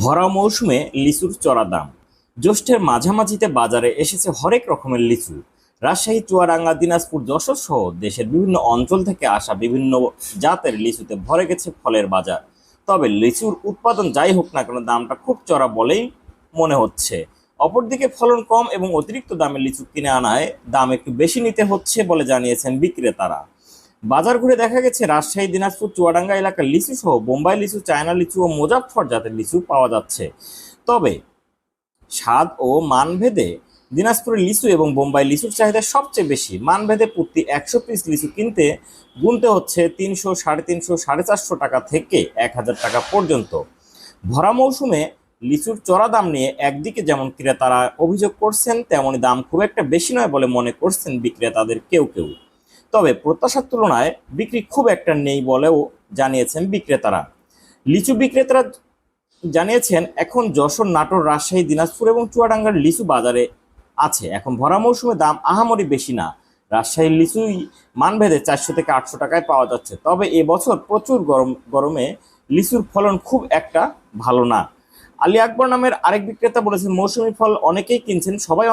ভরা মৌসুমে লিচুর চড়া দাম। জ্যৈষ্ঠের মাঝামাঝিতে বাজারে এসেছে হরেক রকমের লিচু। রাজশাহী, চুয়াডাঙ্গা, দিনাজপুর, যশোর সহ দেশের বিভিন্ন অঞ্চল থেকে আসা বিভিন্ন জাতের লিচুতে ভরে গেছে ফলের বাজার। তবে লিচুর উৎপাদন যাই হোক না কেন দামটা খুব চড়া বলেই মনে হচ্ছে। অপরদিকে ফলন কম এবং অতিরিক্ত দামে লিচু কিনে আনায় দাম একটু বেশি নিতে হচ্ছে বলে জানিয়েছেন বিক্রেতারা। বাজার ঘুরে দেখা গেছে, রাজশাহী, দিনাজপুর, চুয়াডাঙ্গা এলাকার লিচু সহ বোম্বাই লিচু, চায়না লিচু ও মুজাফফর জাতের লিচু পাওয়া যাচ্ছে। তবে স্বাদ ও মানভেদে দিনাজপুরের লিচু এবং বোম্বাই লিচুর চাহিদা সবচেয়ে বেশি। মানভেদে প্রতি একশো পিস লিচু কিনতে গুনতে হচ্ছে তিনশো, সাড়ে তিনশো, সাড়ে চারশো টাকা থেকে এক হাজার টাকা পর্যন্ত। ভরা মৌসুমে লিচুর চড়া দাম নিয়ে একদিকে যেমন ক্রেতারা অভিযোগ করছেন তেমনই দাম খুব একটা বেশি নয় বলে মনে করছেন বিক্রেতাদের কেউ কেউ। তবে প্রত্যাশার তুলনায় বিক্রি খুব একটা নেই বলেও জানিয়েছেন বিক্রেতারা। লিচু বিক্রেতারা জানিয়েছেন, এখন যশোর নাটোর, রাজশাহী, দিনাজপুর এবং চুয়াডাঙ্গার লিচু বাজারে আছে। এখন ভরা মৌসুমে দাম আহামরি বেশি না। রাজশাহীর লিচুই মানভেদে চারশো থেকে আটশো টাকায় পাওয়া যাচ্ছে। তবে এবছর প্রচুর গরম, গরমে লিচুর ফলন খুব একটা ভালো না। আলী আকবর নামের আরেক বিক্রেতা বলেছেন, মৌসুমি ফল অনেকেই কিনছেন, সবাই